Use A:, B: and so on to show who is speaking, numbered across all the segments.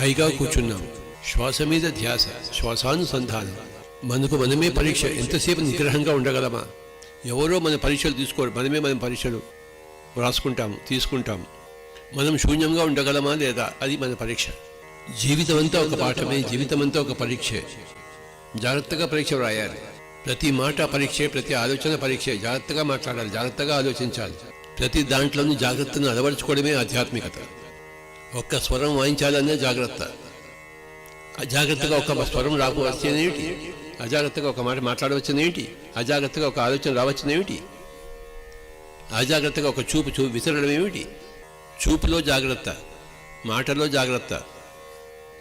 A: హాయిగా కూర్చున్నాం. శ్వాస మీద ధ్యాస శ్వాసానుసంధానం. మనకు మనమే పరీక్ష. ఎంతసేపు నిగ్రహంగా ఉండగలమా? ఎవరో మన పరీక్షలు తీసుకోరు. మనమే మన పరీక్షలు వ్రాసుకుంటాము తీసుకుంటాము. మనం శూన్యంగా ఉండగలమా లేదా? అది మన పరీక్ష. జీవితం అంతా ఒక పాఠమే. జీవితం అంతా ఒక పరీక్షే. జాగ్రత్తగా పరీక్ష వ్రాయాలి. ప్రతి మాట పరీక్షే ప్రతి ఆలోచన పరీక్షే. జాగ్రత్తగా మాట్లాడాలి. జాగ్రత్తగా ఆలోచించాలి. ప్రతి దాంట్లోనూ జాగ్రత్తను అలవరుచుకోవడమే ఆధ్యాత్మికత. ఒక్క స్వరం వాయించాలనే జాగ్రత్త. అజాగ్రత్తగా ఒక స్వరం రాకపోవచ్చేనేమిటి అజాగ్రత్తగా ఒక మాట మాట్లాడవచ్చునేమిటి అజాగ్రత్తగా ఒక ఆలోచన రావచ్చునేమిటి అజాగ్రత్తగా ఒక చూపు చూ విసరడం ఏమిటి? చూపులో జాగ్రత్త మాటలో జాగ్రత్త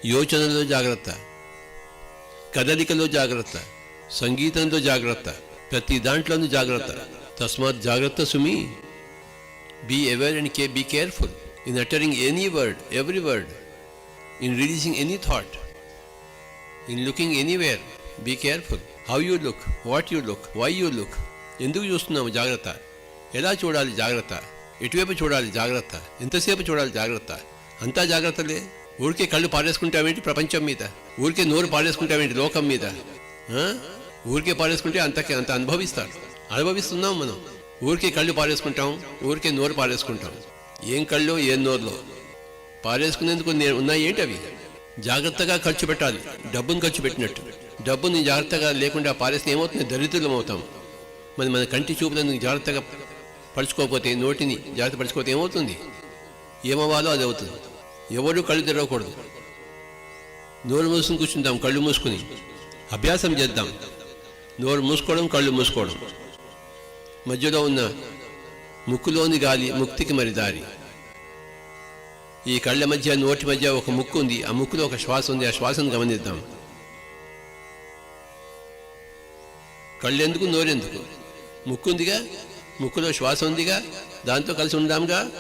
A: యోచనలో జాగ్రత్త కదలికలో జాగ్రత్త సంగీతంలో జాగ్రత్త ప్రతి దాంట్లోనూ జాగ్రత్త. తస్మాత్ జాగ్రత్త సుమి. Be aware and K be careful. In uttering any word every word in releasing any thought in looking anywhere be careful how you look what you look why you look ఎందుకు చూస్తున్నాము జాగ్రత్త? ఎలా చూడాలి జాగ్రత్త? ఎటువైపు చూడాలి జాగ్రత్త? ఎంతసేపు చూడాలి జాగ్రత్త? అంతా జాగ్రత్తలే? ఊరికే కళ్ళు పారేసుకుంటామేంటి ప్రపంచం మీద? ఊరికే నోరు పారేసుకుంటామేంటి లోకం మీద? ఊరికే పారేసుకుంటే అంతకే అంత అనుభవిస్తారు అనుభవిస్తున్నాం మనం. ఊరికే కళ్ళు పారేసుకుంటాం ఊరికే నోరు పారేసుకుంటాం. ఏం కళ్ళు ఏం నోరులో? పారేసుకునేందుకు నేను ఉన్నాయి ఏంటి అవి? జాగ్రత్తగా ఖర్చు పెట్టాలి. డబ్బును ఖర్చు పెట్టినట్టు. డబ్బుని జాగ్రత్తగా లేకుండా పారేస్తే ఏమవుతుంది? దరిద్రులం అవుతాం. మరి మన కంటి చూపులను జాగ్రత్తగా పరుచుకోకపోతే నోటిని జాగ్రత్త పరుచుకోకపోతే ఏమవుతుంది? ఏమవ్వాలో అది అవుతుంది. ఎవరు కళ్ళు తెరవకూడదు. నోరు మూసుకుని కూర్చుందాం కళ్ళు మూసుకుని. అభ్యాసం చేద్దాం. నోరు మూసుకోవడం కళ్ళు మూసుకోవడం. మధ్యలో ఉన్న ముక్కులోని గాలి ముక్తికి మరి దారి. ఈ కళ్ళ మధ్య నోటి మధ్య ఒక ముక్కు ఉంది. ఆ ముక్కులో ఒక శ్వాస ఉంది. ఆ శ్వాసను గమనిద్దాం. కళ్ళెందుకు? నోరెందుకు? ముక్కు ఉందిగా ముక్కులో శ్వాస ఉందిగా? దాంతో కలిసి ఉందాంగా?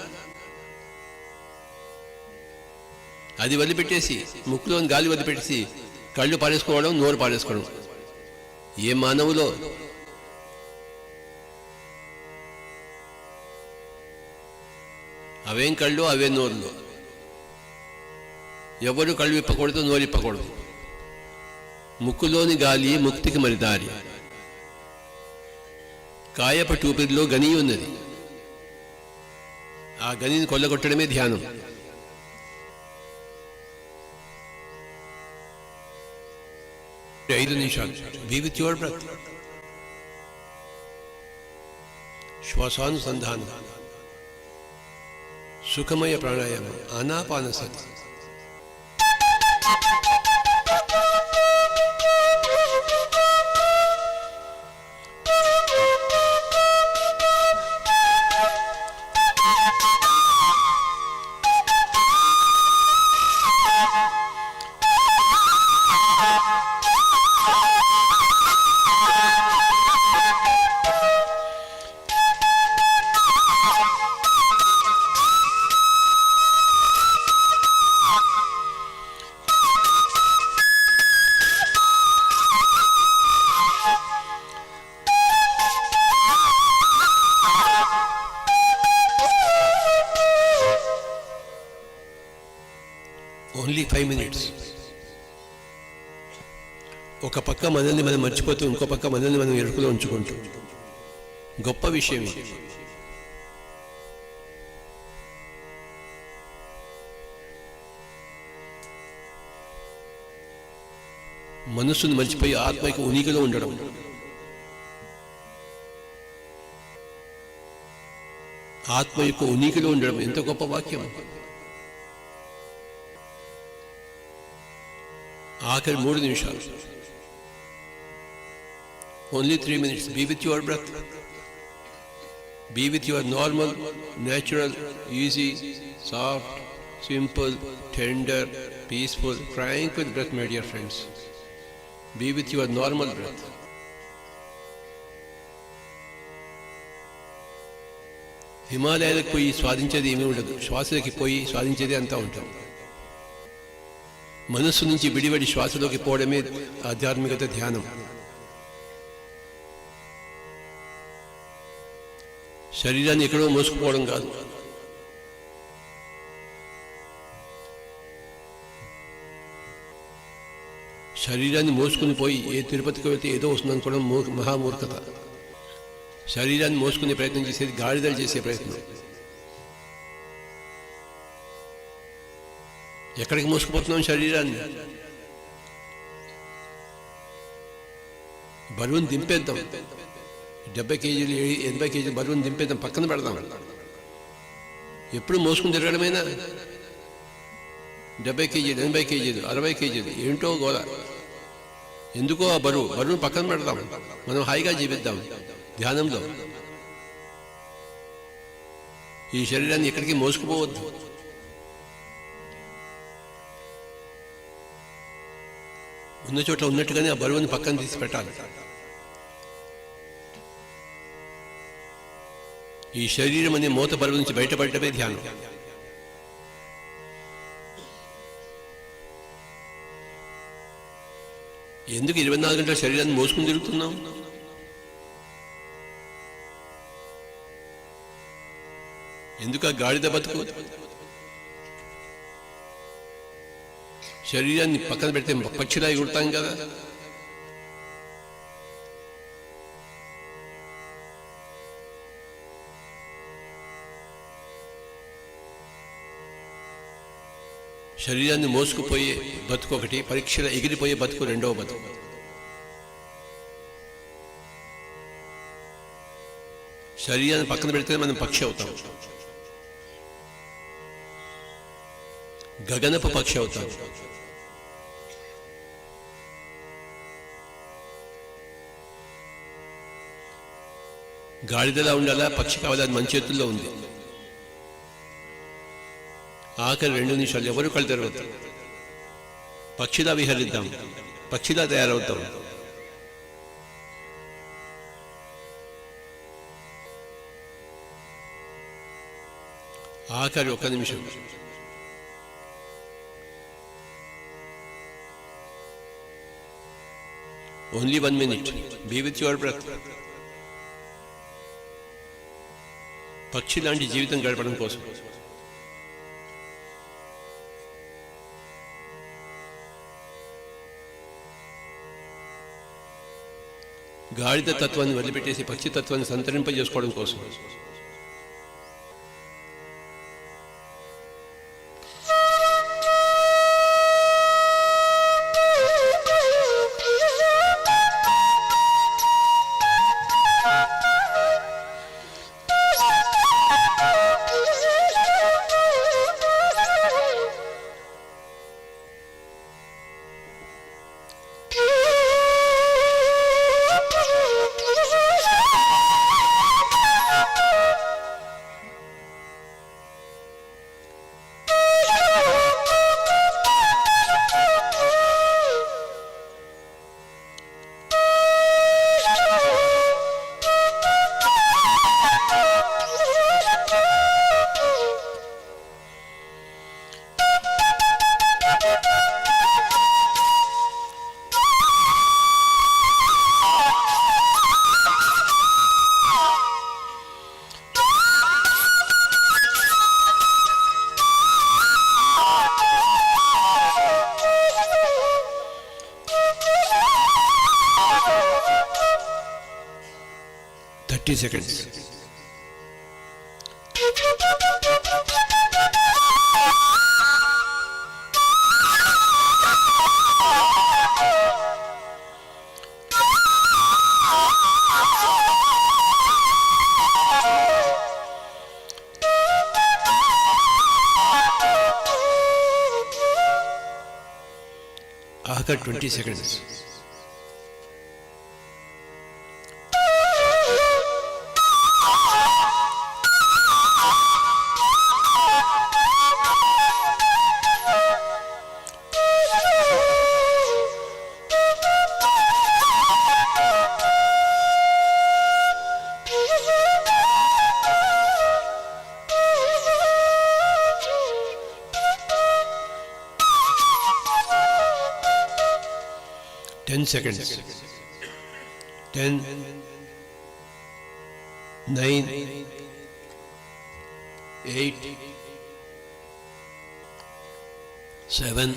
A: అది వదిలిపెట్టేసి ముక్కులోని గాలి వదిలిపెట్టేసి కళ్ళు పారేసుకోవడం నోరు పారేసుకోవడం. ఏ మానవులో అవేం కళ్ళు అవే నోరులో. ఎవరు కళ్ళు విప్పకూడదు నోరు ఇప్పకూడదు ముక్కులోని గాలి ముక్తికి మరి దారి కాయప టూపిరిలో గని ఉన్నది. ఆ గనిని కొల్లగొట్టడమే ధ్యానం. ఐదు నిమిషాలు. బ్రత్. శ్వాసానుసంధానం. సుఖమయ ప్రాణాయామం ఆనాపాన ఓన్లీ ఫైవ్ మినిట్స్ ఒక పక్క మనల్ని మనం మర్చిపోతూ ఇంకో పక్క మనల్ని మనం ఎరుకులో ఉంచుకుంటూ. గొప్ప విషయం మనస్సును మర్చిపోయి ఆత్మకి ఉనికిలో ఉండడం. ఆత్మ యొక్క ఉనికిలో ఉండడం ఎంత గొప్ప వాక్యం. ఆఖరి మూడు నిమిషాలు only three minutes be with your breath be with your normal natural easy soft simple tender peaceful tranquil breath my dear friends be with your normal breath హిమాలయాలకు పోయి స్వాదించేది ఏమీ ఉండదు శ్వాసలోకి పోయి స్వాదించేది అంతా ఉంటుంది మనస్సు నుంచి విడివడి శ్వాసలోకి పోవడమే ఆధ్యాత్మికత ధ్యానం. శరీరాన్ని ఎక్కడో మోసుకుపోవడం కాదు. శరీరాన్ని మోసుకుని పోయి ఏ తిరుపతికి వెళ్తే ఏదో వస్తుంది అనుకోవడం మూర్ఖ మహామూర్ఖత. శరీరాన్ని మోసుకునే ప్రయత్నం చేసేది గాడిదలు చేసే ప్రయత్నం. ఎక్కడికి మోసుకుపోతున్నాం శరీరాన్ని? బరువును దింపేద్దాం. డెబ్బై కేజీలు ఎనభై కేజీలు బరువును దింపేద్దాం. పక్కన పెడదాం. ఎప్పుడు మోసుకుని తిరగడమేనా? డెబ్బై కేజీలు ఎనభై కేజీలు అరవై కేజీలు ఏంటో గోల. ఎందుకో ఆ బరువు? బరువును పక్కన పెడదాం. మనం హాయిగా జీవిద్దాం. ధ్యానంలో. ఈ శరీరాన్ని ఎక్కడికి మోసుకుపోవద్దు. ఉన్న చోట్ల ఉన్నట్టుగానే ఆ బరువుని పక్కన తీసి పెట్టాలి. ఈ శరీరం అనే మూత బరువు నుంచి బయటపడటమే ధ్యానం. ఎందుకు ఇరవై నాలుగు గంటల శరీరాన్ని మోసుకుని తిరుగుతున్నాం ఎందుకు ఆ గాడిద బతుకు? శరీరాన్ని పక్కన పెడితే పక్షిలా కొడతాం కదా. శరీరాన్ని మోసుకుపోయే బతుకు ఒకటి పరీక్షలు ఎగిరిపోయే బతుకు రెండవ బతుకు. శరీరాన్ని పక్కన పెడితే మనం పక్షి అవుతాం. గగనపు పక్షి అవుతాం. గాడిదలా ఉండాలా పక్షి కావాలా మంచి మన చేతుల్లో ఉంది. ఆఖరి రెండు నిమిషాలు ఎవరు కళ్ళు తెరవద్దు. పక్షిలా విహరిద్దాం పక్షిలా తయారవుతాం. ఆఖరి ఒక నిమిషం. Only one minute be with your breath పక్షి లాంటి జీవితం గడపడం కోసం. గాడిద తత్వాన్ని వదిలిపెట్టేసి పక్షి తత్వాన్ని సంతరింపజేసుకోవడం కోసం. Thirty seconds. ఆఖరి twenty seconds. 10 seconds. 10, 9, 8, 7,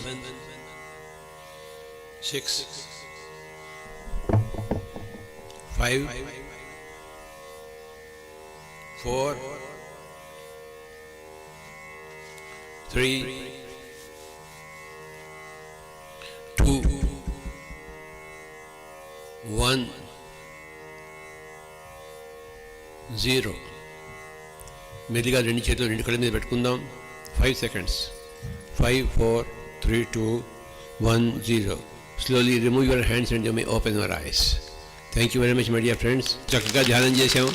A: 6, 5, 4, 3, one zero. మెల్లిగా రెండు చేతులు రెండు కళ్ళ మీద పెట్టుకుందాం. Five seconds. Five four three two one zero. Slowly remove your hands and you may open your eyes thank you very much my dear friends చక్కగా ధ్యానం చేశాం.